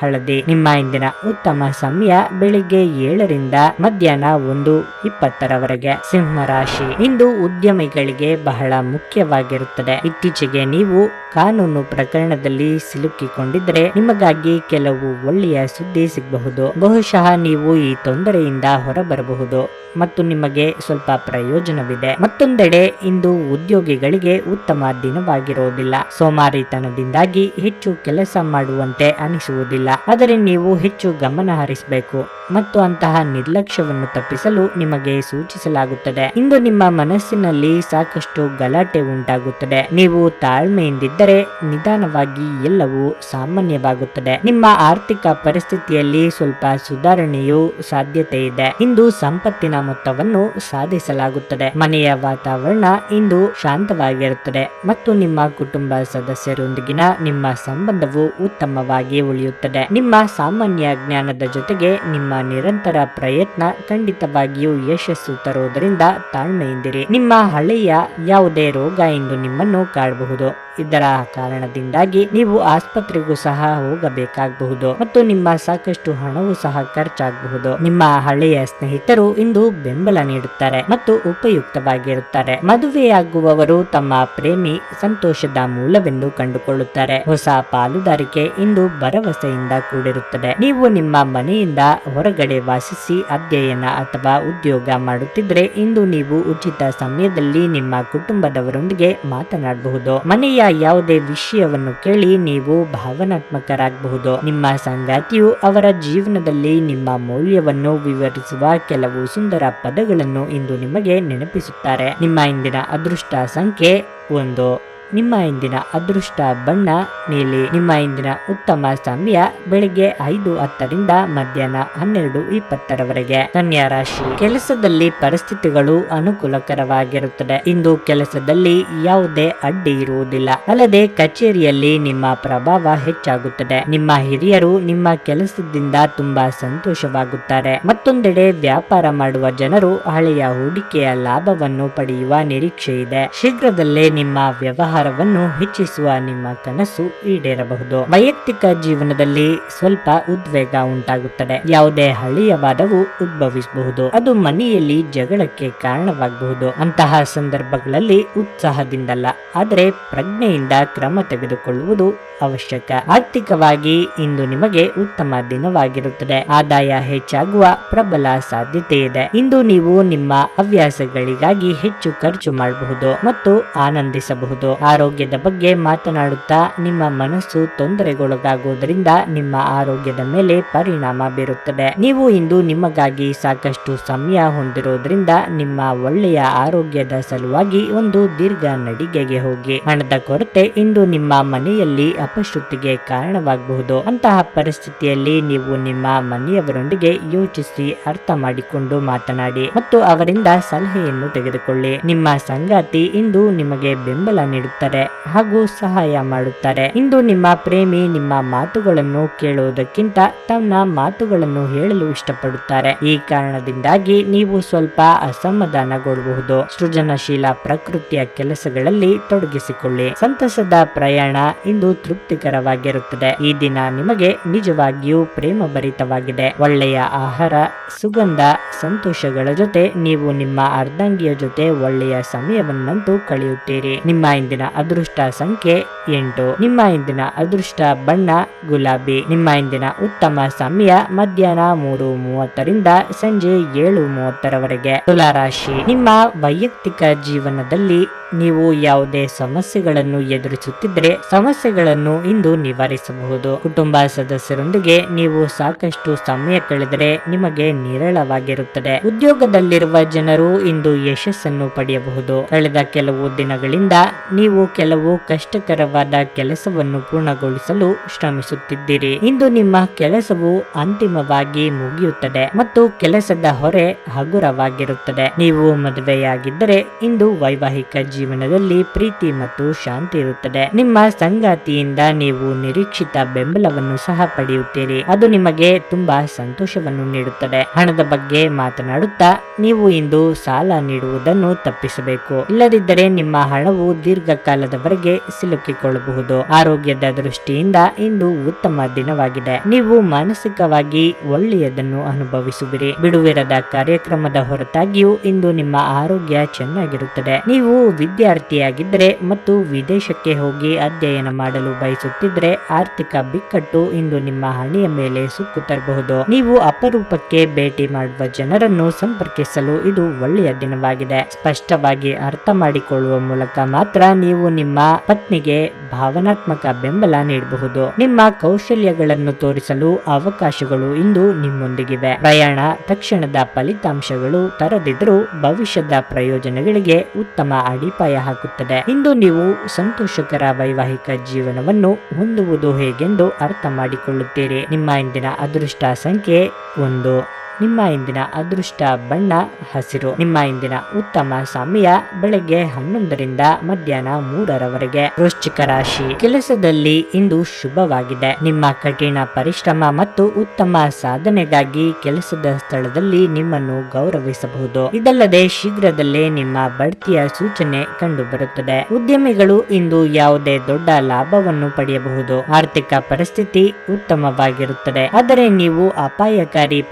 ಹಳದಿ. ನಿಮ್ಮ ಇಂದಿನ ಉತ್ತಮ ಸಮಯ ಬೆಳಿಗ್ಗೆ ಏಳರಿಂದ ಮಧ್ಯಾಹ್ನ ಒಂದು ಇಪ್ಪತ್ತರವರೆಗೆ. ಸಿಂಹ ರಾಶಿ ಇಂದು ಉದ್ಯಮಿಗಳಿಗೆ ಬಹಳ ಮುಖ್ಯವಾಗಿರುತ್ತದೆ. ಇತ್ತೀಚೆಗೆ ನೀವು ಕಾನೂನು ಪ್ರಕರಣದಲ್ಲಿ ಸಿಲುಕಿಕೊಂಡಿದ್ದರೆ ನಿಮಗಾಗಿ ಕೆಲವು ಒಳ್ಳೆಯ ಸುದ್ದಿ ಸಿಗಬಹುದು. ಬಹುಶಃ ನೀವು ಈ ತೊಂದರೆಯಿಂದ ಹೊರಬರಬಹುದು. ಮತ್ತು ನಿಮಗೆ ಸ್ವಲ್ಪ ಪ್ರಯೋಜನವಿದೆ. ಮತ್ತೊಂದೆಡೆ, ಇಂದು ಉದ್ಯೋಗಿಗಳಿಗೆ ಉತ್ತಮ ದಿನವಾಗಿರುವುದಿಲ್ಲ. ಸೋಮಾರಿತನದಿಂದಾಗಿ ಹೆಚ್ಚು ಕೆಲಸ ಮಾಡುವಂತೆ ಅನಿಸುವುದಿಲ್ಲ. ಆದರೆ ನೀವು ಹೆಚ್ಚು ಗಮನ ಹರಿಸಬೇಕು ಮತ್ತು ಅಂತಹ ನಿರ್ಲಕ್ಷ್ಯವನ್ನು ತಪ್ಪಿಸಲು ನಿಮಗೆ ಸೂಚಿಸಲಾಗುತ್ತದೆ. ಇಂದು ನಿಮ್ಮ ಮನಸ್ಸಿನಲ್ಲಿ ಸಾಕಷ್ಟು ಗಲಾಟೆ ಉಂಟಾಗುತ್ತದೆ. ನೀವು ತಾಳ್ಮೆಯಿಂದಿದ್ದರೆ ನಿಧಾನವಾಗಿ ಎಲ್ಲವೂ ಸಾಮಾನ್ಯವಾಗುತ್ತದೆ. ನಿಮ್ಮ ಆರ್ಥಿಕ ಪರಿಸ್ಥಿತಿಯಲ್ಲಿ ಸ್ವಲ್ಪ ಸುಧಾರಣೆಯು ಸಾಧ್ಯತೆ ಇದೆ ಇಂದು ಸಂಪತ್ತಿನ ಮೊತ್ತವನ್ನು ಸಾಧಿಸಲಾಗುತ್ತದೆ. ಮನೆಯ ವಾತಾವರಣ ಇಂದು ಶಾಂತವಾಗಿರುತ್ತದೆ ಮತ್ತು ನಿಮ್ಮ ಕುಟುಂಬ ಸದಸ್ಯರೊಂದಿಗಿನ ನಿಮ್ಮ ಸಂಬಂಧವು ಉತ್ತಮವಾಗಿ ಉಳಿಯುತ್ತದೆ. ನಿಮ್ಮ ಸಾಮಾನ್ಯ ಜ್ಞಾನದ ಜೊತೆಗೆ ನಿಮ್ಮ ನಿರಂತರ ಪ್ರಯತ್ನ ಖಂಡಿತವಾಗಿಯೂ ಯಶಸ್ಸು ತರುವುದರಿಂದ ತಾಳ್ಮೆಯಿಂದಿರಿ. ನಿಮ್ಮ ಹಳೆಯ ಯಾವುದೇ ರೋಗ ಇಂದು ನಿಮ್ಮನ್ನು ಕಾಡಬಹುದು. ಇದರ ಕಾರಣದಿಂದಾಗಿ ನೀವು ಆಸ್ಪತ್ರೆಗೂ ಸಹ ಹೋಗಬೇಕಾಗಬಹುದು ಮತ್ತು ನಿಮ್ಮ ಸಾಕಷ್ಟು ಹಣವು ಸಹ ಖರ್ಚಾಗಬಹುದು. ನಿಮ್ಮ ಹಳೆಯ ಸ್ನೇಹಿತರು ಇಂದು ಬೆಂಬಲ ನೀಡುತ್ತಾರೆ ಮತ್ತು ಉಪಯುಕ್ತವಾಗಿರುತ್ತಾರೆ. ಮದುವೆಯಾಗುವವರು ತಮ್ಮ ಪ್ರೇಮಿ ಸಂತೋಷದ ಮೂಲವೆಂದು ಕಂಡುಕೊಳ್ಳುತ್ತಾರೆ. ಹೊಸ ಪಾಲುದಾರಿಕೆ ಇಂದು ಭರವಸೆಯಿಂದ ಕೂಡಿರುತ್ತದೆ. ನೀವು ನಿಮ್ಮ ಮನೆಯಿಂದ ಹೊರಗಡೆ ವಾಸಿಸಿ ಅಧ್ಯಯನ ಅಥವಾ ಉದ್ಯೋಗ ಮಾಡುತ್ತಿದ್ರೆ ಇಂದು ನೀವು ಉಚಿತ ಸಮಯದಲ್ಲಿ ನಿಮ್ಮ ಕುಟುಂಬದವರೊಂದಿಗೆ ಮಾತನಾಡಬಹುದು. ಮನೆಯ ಯಾವುದೇ ವಿಷಯವನ್ನು ಕೇಳಿ ನೀವು ಭಾವನಾತ್ಮಕರಾಗಬಹುದು. ನಿಮ್ಮ ಸಂಗಾತಿಯು ಅವರ ಜೀವನದಲ್ಲಿ ನಿಮ್ಮ ಮೌಲ್ಯವನ್ನು ವಿವರಿಸುವ ಕೆಲವು ಸುಂದರ ಪದಗಳನ್ನು ಇಂದು ನಿಮಗೆ ನೆನಪಿಸುತ್ತಾರೆ. ನಿಮ್ಮ ಇಂದಿನ ಅದೃಷ್ಟ ಸಂಖ್ಯೆ ಒಂದು. ನಿಮ್ಮ ಇಂದಿನ ಅದೃಷ್ಟ ಬಣ್ಣ ನೀಲಿ, ನಿಮ್ಮ ಇಂದಿನ ಉತ್ತಮ ಸಮಯ ಬೆಳಿಗ್ಗೆ ಐದು ಹತ್ತರಿಂದ ಮಧ್ಯಾಹ್ನ ಹನ್ನೆರಡು ಇಪ್ಪತ್ತರವರೆಗೆ. ಕನ್ಯಾ ರಾಶಿ. ಕೆಲಸದಲ್ಲಿ ಪರಿಸ್ಥಿತಿಗಳು ಅನುಕೂಲಕರವಾಗಿರುತ್ತದೆ. ಇಂದು ಕೆಲಸದಲ್ಲಿ ಯಾವುದೇ ಅಡ್ಡಿ ಇರುವುದಿಲ್ಲ. ಅಲ್ಲದೆ ಕಚೇರಿಯಲ್ಲಿ ನಿಮ್ಮ ಪ್ರಭಾವ ಹೆಚ್ಚಾಗುತ್ತದೆ. ನಿಮ್ಮ ಹಿರಿಯರು ನಿಮ್ಮ ಕೆಲಸದಿಂದ ತುಂಬಾ ಸಂತೋಷವಾಗುತ್ತಾರೆ. ಮತ್ತೊಂದೆಡೆ ವ್ಯಾಪಾರ ಮಾಡುವ ಜನರು ಹಳೆಯ ಹೂಡಿಕೆಯ ಲಾಭವನ್ನು ಪಡೆಯುವ ನಿರೀಕ್ಷೆ ಇದೆ ಶೀಘ್ರದಲ್ಲೇ ನಿಮ್ಮ ವ್ಯವಹಾರ ವ್ಯವಹಾರವನ್ನು ಹೆಚ್ಚಿಸುವ ನಿಮ್ಮ ಕನಸು ಈಡೇರಬಹುದು. ವೈಯಕ್ತಿಕ ಜೀವನದಲ್ಲಿ ಸ್ವಲ್ಪ ಉದ್ವೇಗ ಉಂಟಾಗುತ್ತದೆ. ಯಾವುದೇ ಹಳೆಯ ವಾದವು ಉದ್ಭವಿಸಬಹುದು. ಅದು ಮನೆಯಲ್ಲಿ ಜಗಳಕ್ಕೆ ಕಾರಣವಾಗಬಹುದು. ಅಂತಹ ಸಂದರ್ಭಗಳಲ್ಲಿ ಉತ್ಸಾಹದಿಂದಲ್ಲ. ಆದರೆ ಪ್ರಜ್ಞೆಯಿಂದ ಕ್ರಮ ತೆಗೆದುಕೊಳ್ಳುವುದು ಅವಶ್ಯಕ. ಆರ್ಥಿಕವಾಗಿ ಇಂದು ನಿಮಗೆ ಉತ್ತಮ ದಿನವಾಗಿರುತ್ತದೆ. ಆದಾಯ ಹೆಚ್ಚಾಗುವ ಪ್ರಬಲ ಸಾಧ್ಯತೆ ಇದೆ. ಇಂದು ನೀವು ನಿಮ್ಮ ಹವ್ಯಾಸಗಳಿಗಾಗಿ ಹೆಚ್ಚು ಖರ್ಚು ಮಾಡಬಹುದು ಮತ್ತು ಆನಂದಿಸಬಹುದು. ಆರೋಗ್ಯದ ಬಗ್ಗೆ ಮಾತನಾಡುತ್ತಾ ನಿಮ್ಮ ಮನಸ್ಸು ತೊಂದರೆಗೊಳಗಾಗುವುದರಿಂದ ನಿಮ್ಮ ಆರೋಗ್ಯದ ಮೇಲೆ ಪರಿಣಾಮ ಬೀರುತ್ತದೆ. ನೀವು ಇಂದು ನಿಮಗಾಗಿ ಸಾಕಷ್ಟು ಸಮಯ ಹೊಂದಿರುವುದರಿಂದ ನಿಮ್ಮ ಒಳ್ಳೆಯ ಆರೋಗ್ಯದ ಸಲುವಾಗಿ ಒಂದು ದೀರ್ಘ ನಡಿಗೆಗೆ ಹೋಗಿ. ಹಣದ ಕೊರತೆ ಇಂದು ನಿಮ್ಮ ಮನೆಯಲ್ಲಿ ಅಪಶ್ರುತಿಗೆ ಕಾರಣವಾಗಬಹುದು. ಅಂತಹ ಪರಿಸ್ಥಿತಿಯಲ್ಲಿ ನೀವು ನಿಮ್ಮ ಮನೆಯವರೊಂದಿಗೆ ಯೋಚಿಸಿ ಅರ್ಥ ಮಾಡಿಕೊಂಡು ಮಾತನಾಡಿ ಮತ್ತು ಅವರಿಂದ ಸಲಹೆಯನ್ನು ತೆಗೆದುಕೊಳ್ಳಿ. ನಿಮ್ಮ ಸಂಗಾತಿ ಇಂದು ನಿಮಗೆ ಬೆಂಬಲ ನೀಡುತ್ತಾರೆ ಹಾಗೂ ಸಹಾಯ ಮಾಡುತ್ತಾರೆ. ಇಂದು ನಿಮ್ಮ ಪ್ರೇಮಿ ನಿಮ್ಮ ಮಾತುಗಳನ್ನು ಕೇಳುವುದಕ್ಕಿಂತ ತನ್ನ ಮಾತುಗಳನ್ನು ಹೇಳಲು ಇಷ್ಟಪಡುತ್ತಾರೆ. ಈ ಕಾರಣದಿಂದಾಗಿ ನೀವು ಸ್ವಲ್ಪ ಅಸಮಾಧಾನಗೊಳ್ಳಬಹುದು ಸೃಜನಶೀಲ ಪ್ರಕೃತಿಯ ಕೆಲಸಗಳಲ್ಲಿ ತೊಡಗಿಸಿಕೊಳ್ಳಿ. ಸಂತಸದ ಪ್ರಯಾಣ ಇಂದು ತೃಪ್ತಿಕರವಾಗಿರುತ್ತದೆ ಈ ದಿನ ನಿಮಗೆ ನಿಜವಾಗಿಯೂ ಪ್ರೇಮ ಭರಿತವಾಗಿದೆ ಒಳ್ಳೆಯ ಆಹಾರ, ಸುಗಂಧ, ಸಂತೋಷಗಳ ಜೊತೆ ನೀವು ನಿಮ್ಮ ಅರ್ಧಂಗಿಯ ಜೊತೆ ಒಳ್ಳೆಯ ಸಮಯವನ್ನಂತೂ ಕಳೆಯುತ್ತೀರಿ. ನಿಮ್ಮ ಇಂದಿನ ಅದೃಷ್ಟ ಸಂಖ್ಯೆ ಎಂಟು. ನಿಮ್ಮ ಇಂದಿನ ಅದೃಷ್ಟ ಬಣ್ಣ, ಗುಲಾಬಿ. ನಿಮ್ಮ ಇಂದಿನ ಉತ್ತಮ ಸಮಯ ಮಧ್ಯಾಹ್ನ ಮೂರು ಮೂವತ್ತರಿಂದ ಸಂಜೆ ಏಳು ಮೂವತ್ತರವರೆಗೆ. ತುಲಾರಾಶಿ ನಿಮ್ಮ ವೈಯಕ್ತಿಕ ಜೀವನದಲ್ಲಿ ನೀವು ಯಾವುದೇ ಸಮಸ್ಯೆಗಳನ್ನು ಎದುರಿಸುತ್ತಿದ್ದರೆ ಸಮಸ್ಯೆಗಳನ್ನು ಇಂದು ನಿವಾರಿಸಬಹುದು. ಕುಟುಂಬ ಸದಸ್ಯರೊಂದಿಗೆ ನೀವು ಸಾಕಷ್ಟು ಸಮಯ ಕಳೆದರೆ ನಿಮಗೆ ನಿರಳವಾಗಿರುತ್ತದೆ. ಉದ್ಯೋಗದಲ್ಲಿರುವ ಜನರು ಇಂದು ಯಶಸ್ಸನ್ನು ಪಡೆಯಬಹುದು. ಕಳೆದ ಕೆಲವು ದಿನಗಳಿಂದ ನೀವು ಕೆಲವು ಕಷ್ಟಕರವಾದ ಕೆಲಸವನ್ನು ಪೂರ್ಣಗೊಳಿಸಲು ಶ್ರಮಿಸುತ್ತಿದ್ದೀರಿ. ಇಂದು ನಿಮ್ಮ ಕೆಲಸವು ಅಂತಿಮವಾಗಿ ಮುಗಿಯುತ್ತದೆ ಮತ್ತು ಕೆಲಸದ ಹೊರೆ ಹಗುರವಾಗಿರುತ್ತದೆ. ನೀವು ಮದುವೆಯಾಗಿದ್ದರೆ ಇಂದು ವೈವಾಹಿಕ ಜೀವನದಲ್ಲಿ ಪ್ರೀತಿ ಮತ್ತು ಶಾಂತಿ ಇರುತ್ತದೆ. ನಿಮ್ಮ ಸಂಗಾತಿಯಿಂದ ನೀವು ನಿರೀಕ್ಷಿತ ಬೆಂಬಲವನ್ನು ಸಹ ಪಡೆಯುತ್ತೀರಿ. ಅದು ನಿಮಗೆ ತುಂಬಾ ಸಂತೋಷವನ್ನು ನೀಡುತ್ತದೆ. ಹಣದ ಬಗ್ಗೆ ಮಾತನಾಡುತ್ತಾ ನೀವು ಇಂದು ಸಾಲ ನೀಡುವುದನ್ನು ತಪ್ಪಿಸಬೇಕು. ಇಲ್ಲದಿದ್ದರೆ ನಿಮ್ಮ ಹಣವು ದೀರ್ಘಕಾಲದವರೆಗೆ ಸಿಲುಕಿಕೊಳ್ಳಬಹುದು. ಆರೋಗ್ಯದ ದೃಷ್ಟಿಯಿಂದ ಇಂದು ಉತ್ತಮ ದಿನವಾಗಿದೆ. ನೀವು ಮಾನಸಿಕವಾಗಿ ಒಳ್ಳೆಯದನ್ನು ಅನುಭವಿಸುವಿರಿ. ಬಿಡುವಿರದ ಕಾರ್ಯಕ್ರಮದ ಹೊರತಾಗಿಯೂ ಇಂದು ನಿಮ್ಮ ಆರೋಗ್ಯ ಚೆನ್ನಾಗಿರುತ್ತದೆ. ನೀವು ವಿದ್ಯಾರ್ಥಿಯಾಗಿದ್ದರೆ ಮತ್ತು ವಿದೇಶಕ್ಕೆ ಹೋಗಿ ಅಧ್ಯಯನ ಮಾಡಲು ಬಯಸುತ್ತಿದ್ರೆ ಆರ್ಥಿಕ ಬಿಕ್ಕಟ್ಟು ಇಂದು ನಿಮ್ಮ ಹಣೆಯ ಮೇಲೆ ಸುಕ್ಕು ತರಬಹುದು. ನೀವು ಅಪರೂಪಕ್ಕೆ ಭೇಟಿ ಮಾಡುವ ಜನರನ್ನು ಸಂಪರ್ಕಿಸಲು ಇದು ಒಳ್ಳೆಯ ದಿನವಾಗಿದೆ. ಸ್ಪಷ್ಟವಾಗಿ ಅರ್ಥ ಮಾಡಿಕೊಳ್ಳುವ ಮೂಲಕ ಮಾತ್ರ ನೀವು ನಿಮ್ಮ ಪತ್ನಿಗೆ ಭಾವನಾತ್ಮಕ ಬೆಂಬಲ ನೀಡಬಹುದು. ನಿಮ್ಮ ಕೌಶಲ್ಯಗಳನ್ನು ತೋರಿಸಲು ಅವಕಾಶಗಳು ಇಂದು ನಿಮ್ಮೊಂದಿಗಿವೆ. ಪ್ರಯಾಣ, ತಕ್ಷಣದ ಫಲಿತಾಂಶಗಳು ತರದಿದ್ದರೂ ಭವಿಷ್ಯದ ಪ್ರಯೋಜನಗಳಿಗೆ ಉತ್ತಮ ಅಡಿಪಾಯ ಹಾಕುತ್ತದೆ. ಇಂದು ನೀವು ಸಂತೋಷಕರ ವೈವಾಹಿಕ ಜೀವನವನ್ನು ಹೊಂದುವುದು ಹೇಗೆಂದು ಅರ್ಥ ಮಾಡಿಕೊಳ್ಳುತ್ತೀರಿ. ನಿಮ್ಮ ಇಂದಿನ ಅದೃಷ್ಟ ಸಂಖ್ಯೆ ಒಂದು. ನಿಮ್ಮ ಇಂದಿನ ಅದೃಷ್ಟ ಬಣ್ಣ ಹಸಿರು. ನಿಮ್ಮ ಇಂದಿನ ಉತ್ತಮ ಸಮಯ ಬೆಳಗ್ಗೆ ಹನ್ನೊಂದರಿಂದ ಮಧ್ಯಾಹ್ನ ಮೂರರವರೆಗೆ. ವೃಶ್ಚಿಕ ರಾಶಿ ಕೆಲಸದಲ್ಲಿ ಇಂದು ಶುಭವಾಗಿದೆ. ನಿಮ್ಮ ಕಠಿಣ ಪರಿಶ್ರಮ ಮತ್ತು ಉತ್ತಮ ಸಾಧನೆಗಾಗಿ ಕೆಲಸದ ಸ್ಥಳದಲ್ಲಿ ನಿಮ್ಮನ್ನು ಗೌರವಿಸಬಹುದು. ಇದಲ್ಲದೆ ಶೀಘ್ರದಲ್ಲೇ ನಿಮ್ಮ ಬಡ್ತಿಯ ಸೂಚನೆ ಕಂಡುಬರುತ್ತದೆ. ಉದ್ಯಮಿಗಳು ಇಂದು ಯಾವುದೇ ದೊಡ್ಡ ಲಾಭವನ್ನು ಪಡೆಯಬಹುದು. ಆರ್ಥಿಕ ಪರಿಸ್ಥಿತಿ ಉತ್ತಮವಾಗಿರುತ್ತದೆ. ಆದರೆ ನೀವು ಅಪಾಯಕಾರಿ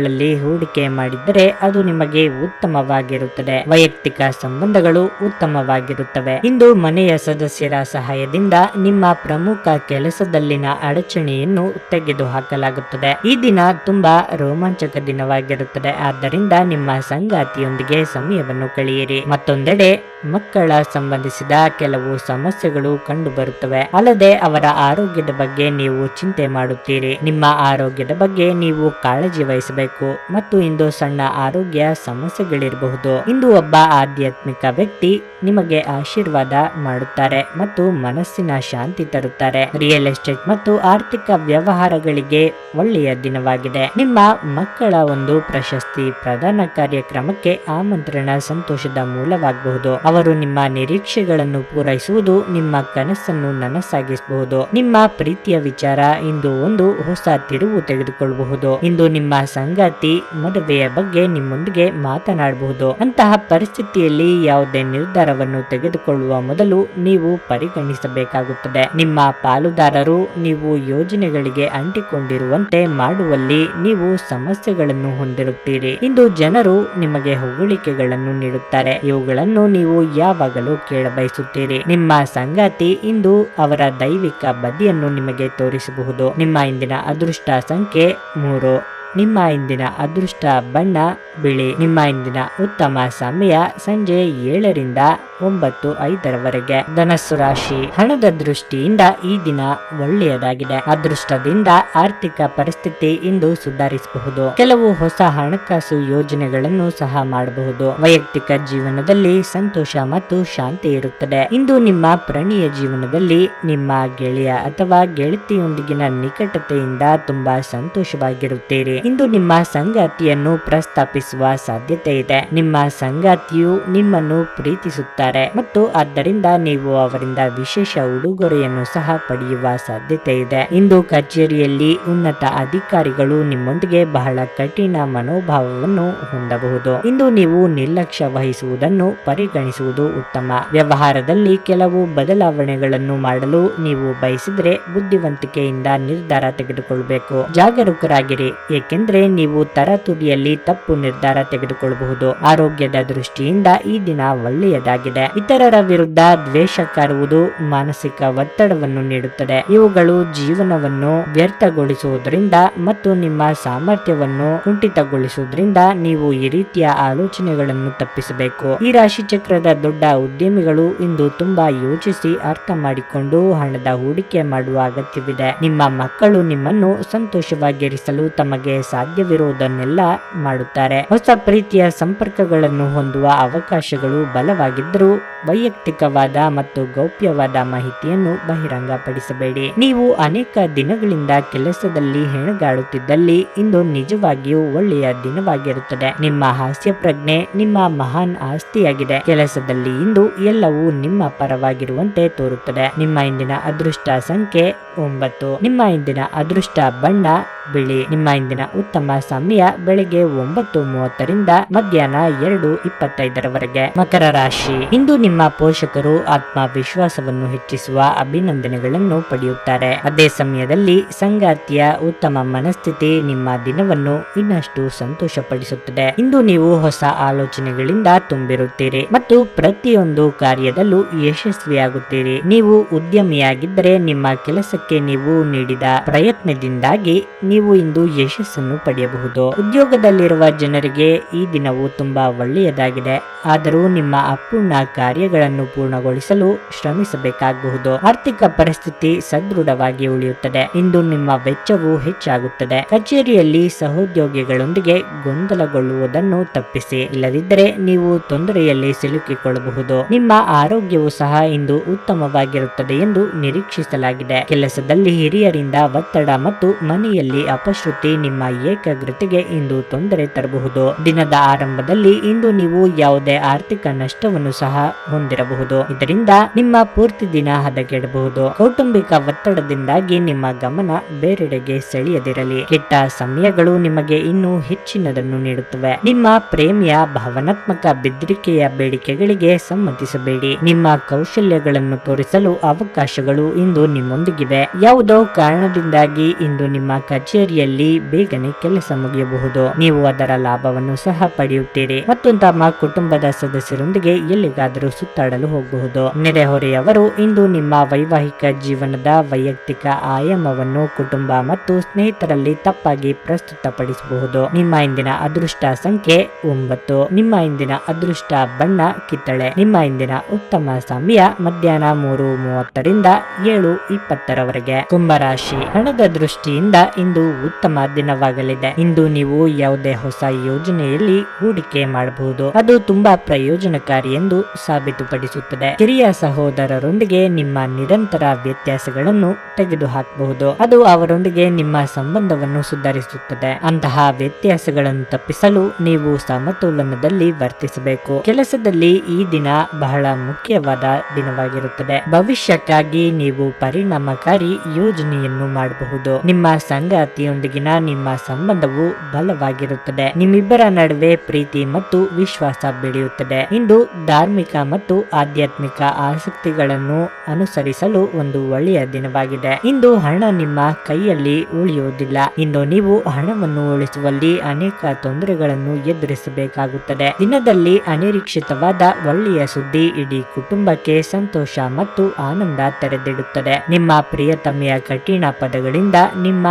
ಪ್ರದೇಶಗಳಲ್ಲಿ ಹೂಡಿಕೆ ಮಾಡಿದರೆ ಅದು ನಿಮಗೆ ಉತ್ತಮವಾಗಿರುತ್ತದೆ. ವೈಯಕ್ತಿಕ ಸಂಬಂಧಗಳು ಉತ್ತಮವಾಗಿರುತ್ತವೆ. ಇಂದು ಮನೆಯ ಸದಸ್ಯರ ಸಹಾಯದಿಂದ ನಿಮ್ಮ ಪ್ರಮುಖ ಕೆಲಸದಲ್ಲಿನ ಅಡಚಣೆಯನ್ನು ತೆಗೆದುಹಾಕಲಾಗುತ್ತದೆ. ಈ ದಿನ ತುಂಬಾ ರೋಮಾಂಚಕ ದಿನವಾಗಿರುತ್ತದೆ. ಆದ್ದರಿಂದ ನಿಮ್ಮ ಸಂಗಾತಿಯೊಂದಿಗೆ ಸಮಯವನ್ನು ಕಳೆಯಿರಿ. ಮತ್ತೊಂದೆಡೆ, ಮಕ್ಕಳ ಸಂಬಂಧಿಸಿದ ಕೆಲವು ಸಮಸ್ಯೆಗಳು ಕಂಡುಬರುತ್ತವೆ. ಅಲ್ಲದೆ ಅವರ ಆರೋಗ್ಯದ ಬಗ್ಗೆ ನೀವು ಚಿಂತೆ ಮಾಡುತ್ತೀರಿ. ನಿಮ್ಮ ಆರೋಗ್ಯದ ಬಗ್ಗೆ ನೀವು ಕಾಳಜಿ ವಹಿಸಬೇಕು. ಮತ್ತು ಇಂದು ಸಣ್ಣ ಆರೋಗ್ಯ ಸಮಸ್ಯೆಗಳಿರಬಹುದು. ಇಂದು ಒಬ್ಬ ಆಧ್ಯಾತ್ಮಿಕ ವ್ಯಕ್ತಿ ನಿಮಗೆ ಆಶೀರ್ವಾದ ಮಾಡುತ್ತಾರೆ ಮತ್ತು ಮನಸ್ಸಿನ ಶಾಂತಿ ತರುತ್ತಾರೆ. ರಿಯಲ್ ಎಸ್ಟೇಟ್ ಮತ್ತು ಆರ್ಥಿಕ ವ್ಯವಹಾರಗಳಿಗೆ ಒಳ್ಳೆಯ ದಿನವಾಗಿದೆ. ನಿಮ್ಮ ಮಕ್ಕಳ ಒಂದು ಪ್ರಶಸ್ತಿ ಪ್ರದಾನ ಕಾರ್ಯಕ್ರಮಕ್ಕೆ ಆಮಂತ್ರಣ ಸಂತೋಷದ ಮೂಲವಾಗಬಹುದು. ಅವರು ನಿಮ್ಮ ನಿರೀಕ್ಷೆಗಳನ್ನು ಪೂರೈಸುವುದು ನಿಮ್ಮ ಕನಸನ್ನು ನನಸಾಗಿಸಬಹುದು. ನಿಮ್ಮ ಪ್ರೀತಿಯ ವಿಚಾರ ಇಂದು ಒಂದು ಹೊಸ ತಿರುವು ತೆಗೆದುಕೊಳ್ಳಬಹುದು. ಇಂದು ನಿಮ್ಮ ಸಂಗಾತಿ ಸಂಗಾತಿ ಮದುವೆಯ ಬಗ್ಗೆ ನಿಮ್ಮೊಂದಿಗೆ ಮಾತನಾಡಬಹುದು. ಅಂತಹ ಪರಿಸ್ಥಿತಿಯಲ್ಲಿ ಯಾವುದೇ ನಿರ್ಧಾರವನ್ನು ತೆಗೆದುಕೊಳ್ಳುವ ಮೊದಲು ನೀವು ಪರಿಗಣಿಸಬೇಕಾಗುತ್ತದೆ. ನಿಮ್ಮ ಪಾಲುದಾರರು ನೀವು ಯೋಜನೆಗಳಿಗೆ ಅಂಟಿಕೊಂಡಿರುವಂತೆ ಮಾಡುವಲ್ಲಿ ನೀವು ಸಮಸ್ಯೆಗಳನ್ನು ಹೊಂದಿರುತ್ತೀರಿ. ಇಂದು ಜನರು ನಿಮಗೆ ಹೊಗಳಿಕೆಗಳನ್ನು ನೀಡುತ್ತಾರೆ. ಇವುಗಳನ್ನು ನೀವು ಯಾವಾಗಲೂ ಕೇಳಬಯಸುತ್ತೀರಿ. ನಿಮ್ಮ ಸಂಗಾತಿ ಇಂದು ಅವರ ದೈವಿಕ ಬದಿಯನ್ನು ನಿಮಗೆ ತೋರಿಸಬಹುದು. ನಿಮ್ಮ ಇಂದಿನ ಅದೃಷ್ಟ ಸಂಖ್ಯೆ ಮೂರು. ನಿಮ್ಮ ಇಂದಿನ ಅದೃಷ್ಟ ಬಣ್ಣ, ಬಿಳಿ. ನಿಮ್ಮ ಇಂದಿನ ಉತ್ತಮ ಸಮಯ ಸಂಜೆ ಏಳರಿಂದ ಒಂಬತ್ತು ಐದರವರೆಗೆ. ಧನಸ್ಸು ರಾಶಿ. ಹಣದ ದೃಷ್ಟಿಯಿಂದ ಈ ದಿನ ಒಳ್ಳೆಯದಾಗಿದೆ. ಅದೃಷ್ಟದಿಂದ ಆರ್ಥಿಕ ಪರಿಸ್ಥಿತಿ ಇಂದು ಸುಧಾರಿಸಬಹುದು. ಕೆಲವು ಹೊಸ ಹಣಕಾಸು ಯೋಜನೆಗಳನ್ನು ಸಹ ಮಾಡಬಹುದು. ವೈಯಕ್ತಿಕ ಜೀವನದಲ್ಲಿ ಸಂತೋಷ ಮತ್ತು ಶಾಂತಿ ಇರುತ್ತದೆ. ಇಂದು ನಿಮ್ಮ ಪ್ರಣೀಯ ಜೀವನದಲ್ಲಿ ನಿಮ್ಮ ಗೆಳೆಯ ಅಥವಾ ಗೆಳತಿಯೊಂದಿಗಿನ ನಿಕಟತೆಯಿಂದ ತುಂಬಾ ಸಂತೋಷವಾಗಿರುತ್ತೀರಿ. ಇಂದು ನಿಮ್ಮ ಸಂಗಾತಿಯನ್ನು ಪ್ರಸ್ತಾಪಿಸುವ ಸಾಧ್ಯತೆ ಇದೆ. ನಿಮ್ಮ ಸಂಗಾತಿಯು ನಿಮ್ಮನ್ನು ಪ್ರೀತಿಸುತ್ತಾರೆ. ಮತ್ತು ಆದ್ದರಿಂದ ನೀವು ಅವರಿಂದ ವಿಶೇಷ ಉಡುಗೊರೆಯನ್ನು ಸಹ ಪಡೆಯುವ ಸಾಧ್ಯತೆ ಇದೆ. ಇಂದು ಕಚೇರಿಯಲ್ಲಿ ಉನ್ನತ ಅಧಿಕಾರಿಗಳು ನಿಮ್ಮೊಂದಿಗೆ ಬಹಳ ಕಠಿಣ ಮನೋಭಾವವನ್ನು ಹೊಂದಬಹುದು. ಇಂದು ನೀವು ನಿರ್ಲಕ್ಷ್ಯ ವಹಿಸುವುದನ್ನು ಪರಿಗಣಿಸುವುದು ಉತ್ತಮ. ವ್ಯವಹಾರದಲ್ಲಿ ಕೆಲವು ಬದಲಾವಣೆಗಳನ್ನು ಮಾಡಲು ನೀವು ಬಯಸಿದರೆ ಬುದ್ಧಿವಂತಿಕೆಯಿಂದ ನಿರ್ಧಾರ ತೆಗೆದುಕೊಳ್ಳಬೇಕು ಜಾಗರೂಕರಾಗಿರಿ ಏಕೆಂದರೆ ನೀವು ತರತುದಿಯಲ್ಲಿ ತಪ್ಪು ನಿರ್ಧಾರ ತೆಗೆದುಕೊಳ್ಳಬಹುದು. ಆರೋಗ್ಯದ ದೃಷ್ಟಿಯಿಂದ ಈ ದಿನ ಒಳ್ಳೆಯದಾಗಿದೆ. ಇತರರ ವಿರುದ್ಧ ದ್ವೇಷ ಕಾರುವುದು ಮಾನಸಿಕ ಒತ್ತಡವನ್ನು ನೀಡುತ್ತದೆ. ಇವುಗಳು ಜೀವನವನ್ನು ವ್ಯರ್ಥಗೊಳಿಸುವುದರಿಂದ ಮತ್ತು ನಿಮ್ಮ ಸಾಮರ್ಥ್ಯವನ್ನು ಕುಂಠಿತಗೊಳಿಸುವುದರಿಂದ ನೀವು ಈ ರೀತಿಯ ಆಲೋಚನೆಗಳನ್ನು ತಪ್ಪಿಸಬೇಕು. ಈ ರಾಶಿ ಚಕ್ರದ ದೊಡ್ಡ ಉದ್ಯಮಿಗಳು ಇಂದು ತುಂಬಾ ಯೋಚಿಸಿ ಅರ್ಥ ಮಾಡಿಕೊಂಡು ಹಣದ ಹೂಡಿಕೆ ಮಾಡುವ ಅಗತ್ಯವಿದೆ. ನಿಮ್ಮ ಮಕ್ಕಳು ನಿಮ್ಮನ್ನು ಸಂತೋಷವಾಗಿರಿಸಲು ತಮಗೆ ಸಾಧ್ಯವಿರುವುದನ್ನೆಲ್ಲ ಮಾಡುತ್ತಾರೆ. ಹೊಸ ಪ್ರೀತಿಯ ಸಂಪರ್ಕಗಳನ್ನು ಹೊಂದುವ ಅವಕಾಶಗಳು ಬಲವಾಗಿದ್ದರೂ ವೈಯಕ್ತಿಕವಾದ ಮತ್ತು ಗೌಪ್ಯವಾದ ಮಾಹಿತಿಯನ್ನು ಬಹಿರಂಗಪಡಿಸಬೇಡಿ. ನೀವು ಅನೇಕ ದಿನಗಳಿಂದ ಕೆಲಸದಲ್ಲಿ ಹೆಣಗಾಡುತ್ತಿದ್ದಲ್ಲಿ ಇಂದು ನಿಜವಾಗಿಯೂ ಒಳ್ಳೆಯ ದಿನವಾಗಿರುತ್ತದೆ. ನಿಮ್ಮ ಹಾಸ್ಯ ಪ್ರಜ್ಞೆ ನಿಮ್ಮ ಮಹಾನ್ ಆಸ್ತಿಯಾಗಿದೆ. ಕೆಲಸದಲ್ಲಿ ಇಂದು ಎಲ್ಲವೂ ನಿಮ್ಮ ಪರವಾಗಿರುವಂತೆ ತೋರುತ್ತದೆ. ನಿಮ್ಮ ಇಂದಿನ ಅದೃಷ್ಟ ಸಂಖ್ಯೆ ಒಂಬತ್ತು. ನಿಮ್ಮ ಇಂದಿನ ಅದೃಷ್ಟ ಬಣ್ಣ ಬಿಳಿ. ನಿಮ್ಮ ಇಂದಿನ ಉತ್ತಮ ಸಮಯ ಬೆಳಿಗ್ಗೆ ಒಂಬತ್ತು ಮೂವತ್ತರಿಂದ ಮಧ್ಯಾಹ್ನ ಎರಡು ಇಪ್ಪತ್ತೈದರವರೆಗೆ. ಮಕರ ರಾಶಿ. ಇಂದು ನಿಮ್ಮ ಪೋಷಕರು ಆತ್ಮವಿಶ್ವಾಸವನ್ನು ಹೆಚ್ಚಿಸುವ ಅಭಿನಂದನೆಗಳನ್ನು ಪಡೆಯುತ್ತಾರೆ. ಅದೇ ಸಮಯದಲ್ಲಿ ಸಂಗಾತಿಯ ಉತ್ತಮ ಮನಸ್ಥಿತಿ ನಿಮ್ಮ ದಿನವನ್ನು ಇನ್ನಷ್ಟು ಸಂತೋಷಪಡಿಸುತ್ತದೆ. ಇಂದು ನೀವು ಹೊಸ ಆಲೋಚನೆಗಳಿಂದ ತುಂಬಿರುತ್ತೀರಿ ಮತ್ತು ಪ್ರತಿಯೊಂದು ಕಾರ್ಯದಲ್ಲೂ ಯಶಸ್ವಿಯಾಗುತ್ತೀರಿ. ನೀವು ಉದ್ಯಮಿಯಾಗಿದ್ದರೆ ನಿಮ್ಮ ಕೆಲಸಕ್ಕೆ ನೀವು ನೀಡಿದ ಪ್ರಯತ್ನದಿಂದಾಗಿ ನೀವು ಇಂದು ಯಶಸ್ಸನ್ನು ಪಡೆಯಬಹುದು. ಉದ್ಯೋಗದಲ್ಲಿರುವ ಜನರಿಗೆ ಈ ದಿನವು ತುಂಬಾ ಒಳ್ಳೆಯದಾಗಿದೆ. ಆದರೂ ನಿಮ್ಮ ಅಪೂರ್ಣ ಕಾರ್ಯಗಳನ್ನು ಪೂರ್ಣಗೊಳಿಸಲು ಶ್ರಮಿಸಬೇಕಾಗಬಹುದು. ಆರ್ಥಿಕ ಪರಿಸ್ಥಿತಿ ಸದೃಢವಾಗಿ ಉಳಿಯುತ್ತದೆ. ಇಂದು ನಿಮ್ಮ ವೆಚ್ಚವು ಹೆಚ್ಚಾಗುತ್ತದೆ. ಕಚೇರಿಯಲ್ಲಿ ಸಹೋದ್ಯೋಗಿಗಳೊಂದಿಗೆ ಗೊಂದಲಗೊಳ್ಳುವುದನ್ನು ತಪ್ಪಿಸಿ. ಇಲ್ಲದಿದ್ದರೆ ನೀವು ತೊಂದರೆಯಲ್ಲಿ ಸಿಲುಕಿಕೊಳ್ಳಬಹುದು. ನಿಮ್ಮ ಆರೋಗ್ಯವು ಸಹ ಇಂದು ಉತ್ತಮವಾಗಿರುತ್ತದೆ ಎಂದು ನಿರೀಕ್ಷಿಸಲಾಗಿದೆ. ಕೆಲಸದಲ್ಲಿ ಹಿರಿಯರಿಂದ ಒತ್ತಡ ಮತ್ತು ಮನೆಯಲ್ಲಿ ಅಪಶ್ರುತಿ ನಿಮ್ಮ ಏಕಾಗ್ರತೆಗೆ ಇಂದು ತೊಂದರೆ ತರಬಹುದು. ದಿನದ ಆರಂಭದಲ್ಲಿ ಇಂದು ನೀವು ಯಾವುದೇ ಆರ್ಥಿಕ ನಷ್ಟವನ್ನು ಸಹ ಹೊಂದಿರಬಹುದು. ಇದರಿಂದ ನಿಮ್ಮ ಪೂರ್ತಿ ದಿನ ಹದಗೆಡಬಹುದು. ಕೌಟುಂಬಿಕ ಒತ್ತಡದಿಂದಾಗಿ ನಿಮ್ಮ ಗಮನ ಬೇರೆಡೆಗೆ ಸೆಳೆಯದಿರಲಿ. ಕೆಟ್ಟ ಸಮಯಗಳು ನಿಮಗೆ ಇನ್ನೂ ಹೆಚ್ಚಿನದನ್ನು ನೀಡುತ್ತವೆ. ನಿಮ್ಮ ಪ್ರೇಮಿಯ ಭಾವನಾತ್ಮಕ ಬೆದರಿಕೆಯ ಬೇಡಿಕೆಗಳಿಗೆ ಸಮ್ಮತಿಸಬೇಡಿ. ನಿಮ್ಮ ಕೌಶಲ್ಯಗಳನ್ನು ತೋರಿಸಲು ಅವಕಾಶಗಳು ಇಂದು ನಿಮ್ಮೊಂದಿಗಿವೆ. ಯಾವುದೋ ಕಾರಣದಿಂದಾಗಿ ಇಂದು ನಿಮ್ಮ ಕಚೇರಿಯಲ್ಲಿ ಬೇಗನೆ ಕೆಲಸ ಮುಗಿಯಬಹುದು. ನೀವು ಅದರ ಲಾಭವನ್ನು ಸಹ ಪಡೆಯುತ್ತೀರಿ. ಮತ್ತು ತಮ್ಮ ಕುಟುಂಬದ ಸದಸ್ಯರೊಂದಿಗೆ ಎಲ್ಲಿಗಾದರೂ ಸುತ್ತಾಡಲು ಹೋಗಬಹುದು. ನೆರೆಹೊರೆಯವರು ಇಂದು ನಿಮ್ಮ ವೈವಾಹಿಕ ಜೀವನದ ವೈಯಕ್ತಿಕ ಆಯಾಮವನ್ನು ಕುಟುಂಬ ಮತ್ತು ಸ್ನೇಹಿತರಲ್ಲಿ ತಪ್ಪಾಗಿ ಪ್ರಸ್ತುತಪಡಿಸಬಹುದು. ನಿಮ್ಮ ಇಂದಿನ ಅದೃಷ್ಟ ಸಂಖ್ಯೆ ಒಂಬತ್ತು. ನಿಮ್ಮ ಇಂದಿನ ಅದೃಷ್ಟ ಬಣ್ಣ ಕಿತ್ತಳೆ. ನಿಮ್ಮ ಇಂದಿನ ಉತ್ತಮ ಸಮಯ ಮಧ್ಯಾಹ್ನ ಮೂರು ಮೂವತ್ತರಿಂದ ಏಳು ಇಪ್ಪತ್ತರವರೆಗೆ. ಕುಂಭರಾಶಿ ಹಣದ ದೃಷ್ಟಿಯಿಂದ ಇಂದು ಉತ್ತಮ ದಿನವಾಗಲಿದೆ. ಇಂದು ನೀವು ಯಾವುದೇ ಹೊಸ ಯೋಜನೆಯಲ್ಲಿ ಹೂಡಿಕೆ ಮಾಡಬಹುದು. ಅದು ತುಂಬಾ ಪ್ರಯೋಜನಕಾರಿ ಎಂದು ಸಾಬೀತುಪಡಿಸುತ್ತದೆ. ಕಿರಿಯ ಸಹೋದರರೊಂದಿಗೆ ನಿಮ್ಮ ನಿರಂತರ ವ್ಯತ್ಯಾಸಗಳನ್ನು ತೆಗೆದುಹಾಕಬಹುದು. ಅದು ಅವರೊಂದಿಗೆ ನಿಮ್ಮ ಸಂಬಂಧವನ್ನು ಸುಧಾರಿಸುತ್ತದೆ. ಅಂತಹ ವ್ಯತ್ಯಾಸಗಳನ್ನು ತಪ್ಪಿಸಲು ನೀವು ಸಮತೋಲನದಲ್ಲಿ ವರ್ತಿಸಬೇಕು. ಕೆಲಸದಲ್ಲಿ ಈ ದಿನ ಬಹಳ ಮುಖ್ಯವಾದ ದಿನವಾಗಿರುತ್ತದೆ. ಭವಿಷ್ಯಕ್ಕಾಗಿ ನೀವು ಪರಿಣಾಮಕಾರಿ ಯೋಜನೆಯನ್ನು ಮಾಡಬಹುದು. ನಿಮ್ಮ ಸಂಗಾತಿ ಸಂಗಾತಿಯೊಂದಿಗಿನ ನಿಮ್ಮ ಸಂಬಂಧವು ಬಲವಾಗಿರುತ್ತದೆ. ನಿಮ್ಮಿಬ್ಬರ ನಡುವೆ ಪ್ರೀತಿ ಮತ್ತು ವಿಶ್ವಾಸ ಬೆಳೆಯುತ್ತದೆ. ಇಂದು ಧಾರ್ಮಿಕ ಮತ್ತು ಆಧ್ಯಾತ್ಮಿಕ ಆಸಕ್ತಿಗಳನ್ನು ಅನುಸರಿಸಲು ಒಂದು ಒಳ್ಳೆಯ ದಿನವಾಗಿದೆ. ಇಂದು ಹಣ ನಿಮ್ಮ ಕೈಯಲ್ಲಿ ಉಳಿಯುವುದಿಲ್ಲ. ಇಂದು ನೀವು ಹಣವನ್ನು ಉಳಿಸುವಲ್ಲಿ ಅನೇಕ ತೊಂದರೆಗಳನ್ನು ಎದುರಿಸಬೇಕಾಗುತ್ತದೆ. ದಿನದಲ್ಲಿ ಅನಿರೀಕ್ಷಿತವಾದ ಒಳ್ಳೆಯ ಸುದ್ದಿ ಇಡೀ ಕುಟುಂಬಕ್ಕೆ ಸಂತೋಷ ಮತ್ತು ಆನಂದ ತೆರೆದಿಡುತ್ತದೆ. ನಿಮ್ಮ ಪ್ರಿಯತಮೆಯ ಕಠಿಣ ಪದಗಳಿಂದ ನಿಮ್ಮ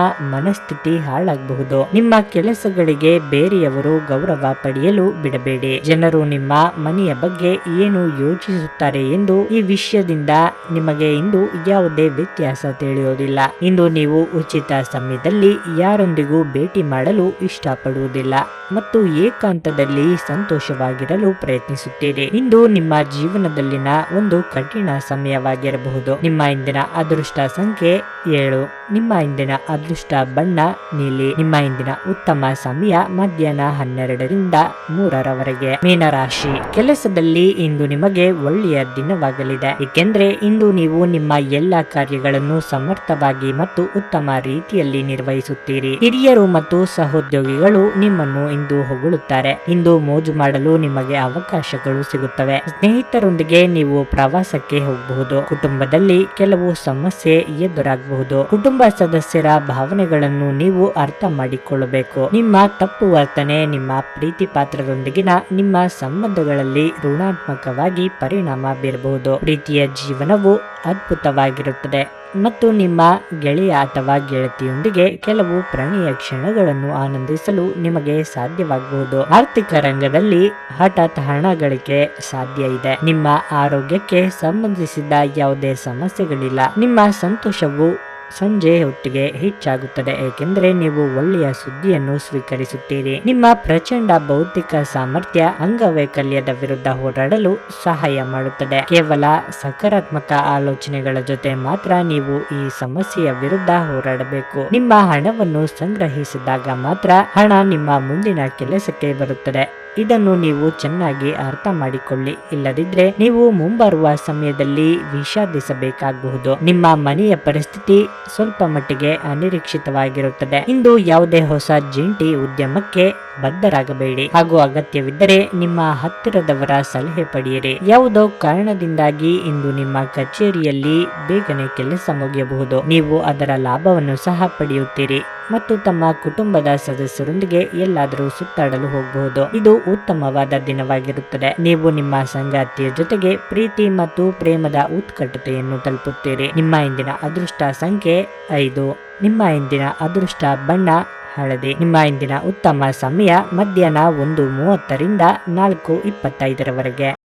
ಮನಸ್ಥಿತಿ ಹಾಳಾಗಬಹುದು. ನಿಮ್ಮ ಕೆಲಸಗಳಿಗೆ ಬೇರೆಯವರು ಗೌರವ ಪಡೆಯಲು ಬಿಡಬೇಡಿ. ಜನರು ನಿಮ್ಮ ಮನೆಯ ಬಗ್ಗೆ ಏನು ಯೋಚಿಸುತ್ತಾರೆ ಎಂದು ಈ ವಿಷಯದಿಂದ ನಿಮಗೆ ಇಂದು ಯಾವುದೇ ವ್ಯತ್ಯಾಸ ತಿಳಿಯುವುದಿಲ್ಲ ಇಂದು ನೀವು ಉಚಿತ ಸಮಯದಲ್ಲಿ ಯಾರೊಂದಿಗೂ ಭೇಟಿ ಮಾಡಲು ಇಷ್ಟಪಡುವುದಿಲ್ಲ ಮತ್ತು ಏಕಾಂತದಲ್ಲಿ ಸಂತೋಷವಾಗಿರಲು ಪ್ರಯತ್ನಿಸುತ್ತೀರಿ. ಇಂದು ನಿಮ್ಮ ಜೀವನದಲ್ಲಿನ ಒಂದು ಕಠಿಣ ಸಮಯವಾಗಿರಬಹುದು. ನಿಮ್ಮ ಇಂದಿನ ಅದೃಷ್ಟ ಸಂಖ್ಯೆ ಏಳು. ನಿಮ್ಮ ಇಂದಿನ ಅದೃಷ್ಟ ಬಣ್ಣ, ನೀಲಿ ನಿಮ್ಮ ಇಂದಿನ ಉತ್ತಮ ಸಮಯ ಮಧ್ಯಾಹ್ನ ಹನ್ನೆರಡರಿಂದ ಮೂರರವರೆಗೆ. ಮೀನರಾಶಿ. ಕೆಲಸದಲ್ಲಿ ಇಂದು ನಿಮಗೆ ಒಳ್ಳೆಯ ದಿನವಾಗಲಿದೆ. ಏಕೆಂದ್ರೆ ಇಂದು ನೀವು ನಿಮ್ಮ ಎಲ್ಲಾ ಕಾರ್ಯಗಳನ್ನು ಸಮರ್ಥವಾಗಿ ಮತ್ತು ಉತ್ತಮ ರೀತಿಯಲ್ಲಿ ನಿರ್ವಹಿಸುತ್ತೀರಿ. ಹಿರಿಯರು ಮತ್ತು ಸಹೋದ್ಯೋಗಿಗಳು ನಿಮ್ಮನ್ನು ಇಂದು ಹೊಗಳುತ್ತಾರೆ. ಇಂದು ಮೋಜು ಮಾಡಲು ನಿಮಗೆ ಅವಕಾಶಗಳು ಸಿಗುತ್ತವೆ. ಸ್ನೇಹಿತರೊಂದಿಗೆ ನೀವು ಪ್ರವಾಸಕ್ಕೆ ಹೋಗಬಹುದು. ಕುಟುಂಬದಲ್ಲಿ ಕೆಲವು ಸಮಸ್ಯೆ ಎದುರಾಗಬಹುದು. ಕುಟುಂಬ ಸದಸ್ಯರ ಭಾವನೆಗಳನ್ನು ನೀವು ಅರ್ಥ ಮಾಡಿಕೊಳ್ಳಬೇಕು. ನಿಮ್ಮ ತಪ್ಪು ವರ್ತನೆ, ನಿಮ್ಮ ಪ್ರೀತಿ ಪಾತ್ರದೊಂದಿಗಿನ ನಿಮ್ಮ ಸಂಬಂಧಗಳಲ್ಲಿ ಋಣಾತ್ಮಕವಾಗಿ ಪರಿಣಾಮ ಬೀರಬಹುದು. ಪ್ರೀತಿಯ ಜೀವನವು ಅದ್ಭುತವಾಗಿರುತ್ತದೆ ಮತ್ತು ನಿಮ್ಮ ಗೆಳೆಯ ಅಥವಾ ಗೆಳತಿಯೊಂದಿಗೆ ಕೆಲವು ಪ್ರಣಯ ಕ್ಷಣಗಳನ್ನು ಆನಂದಿಸಲು ನಿಮಗೆ ಸಾಧ್ಯವಾಗಬಹುದು. ಆರ್ಥಿಕ ರಂಗದಲ್ಲಿ ಹಠಾತ್ ಹಣ ಗಳಿಕೆ ಸಾಧ್ಯ ಇದೆ. ನಿಮ್ಮ ಆರೋಗ್ಯಕ್ಕೆ ಸಂಬಂಧಿಸಿದ ಯಾವುದೇ ಸಮಸ್ಯೆಗಳಿಲ್ಲ. ನಿಮ್ಮ ಸಂತೋಷವು ಸಂಜೆ ಹೊತ್ತಿಗೆ ಹೆಚ್ಚಾಗುತ್ತದೆ, ಏಕೆಂದರೆ ನೀವು ಒಳ್ಳೆಯ ಸುದ್ದಿಯನ್ನು ಸ್ವೀಕರಿಸುತ್ತೀರಿ. ನಿಮ್ಮ ಪ್ರಚಂಡ ಬೌದ್ಧಿಕ ಸಾಮರ್ಥ್ಯ ಅಂಗವೈಕಲ್ಯದ ವಿರುದ್ಧ ಹೋರಾಡಲು ಸಹಾಯ ಮಾಡುತ್ತದೆ. ಕೇವಲ ಸಕಾರಾತ್ಮಕ ಆಲೋಚನೆಗಳ ಜೊತೆ ಮಾತ್ರ ನೀವು ಈ ಸಮಸ್ಯೆಯ ವಿರುದ್ಧ ಹೋರಾಡಬೇಕು. ನಿಮ್ಮ ಹಣವನ್ನು ಸಂಗ್ರಹಿಸಿದಾಗ ಮಾತ್ರ ಹಣ ನಿಮ್ಮ ಮುಂದಿನ ಕೆಲಸಕ್ಕೆ ಬರುತ್ತದೆ. ಇದನ್ನು ನೀವು ಚೆನ್ನಾಗಿ ಅರ್ಥ ಮಾಡಿಕೊಳ್ಳಿ. ಇಲ್ಲದಿದ್ರೆ ನೀವು ಮುಂಬರುವ ಸಮಯದಲ್ಲಿ ವಿಷಾದಿಸಬೇಕಾಗಬಹುದು. ನಿಮ್ಮ ಮನೆಯ ಪರಿಸ್ಥಿತಿ ಸ್ವಲ್ಪ ಮಟ್ಟಿಗೆ ಅನಿರೀಕ್ಷಿತವಾಗಿರುತ್ತದೆ. ಇಂದು ಯಾವುದೇ ಹೊಸ ಜಂಟಿ ಉದ್ಯಮಕ್ಕೆ ಬದ್ಧರಾಗಬೇಡಿ. ಹಾಗೂ ಅಗತ್ಯವಿದ್ದರೆ ನಿಮ್ಮ ಹತ್ತಿರದವರ ಸಲಹೆ ಪಡೆಯಿರಿ. ಯಾವುದೋ ಕಾರಣದಿಂದಾಗಿ ಇಂದು ನಿಮ್ಮ ಕಚೇರಿಯಲ್ಲಿ ಬೇಗನೆ ಕೆಲಸ ಮುಗಿಯಬಹುದು. ನೀವು ಅದರ ಲಾಭವನ್ನು ಸಹ ಪಡೆಯುತ್ತೀರಿ. ಮತ್ತು ತಮ್ಮ ಕುಟುಂಬದ ಸದಸ್ಯರೊಂದಿಗೆ ಎಲ್ಲಾದರೂ ಸುತ್ತಾಡಲು ಹೋಗಬಹುದು. ಇದು ಉತ್ತಮವಾದ ದಿನವಾಗಿರುತ್ತದೆ. ನೀವು ನಿಮ್ಮ ಸಂಗಾತಿಯ ಜೊತೆಗೆ ಪ್ರೀತಿ ಮತ್ತು ಪ್ರೇಮದ ಉತ್ಕಟತೆಯನ್ನು ತಲುಪುತ್ತೀರಿ. ನಿಮ್ಮ ಇಂದಿನ ಅದೃಷ್ಟ ಸಂಖ್ಯೆ ಐದು. ನಿಮ್ಮ ಇಂದಿನ ಅದೃಷ್ಟ ಬಣ್ಣ ಹಳದಿ. ನಿಮ್ಮ ಇಂದಿನ ಉತ್ತಮ ಸಮಯ ಮಧ್ಯಾಹ್ನ ಒಂದು ಮೂವತ್ತರಿಂದ ನಾಲ್ಕು ಇಪ್ಪತ್ತೈದರವರೆಗೆ.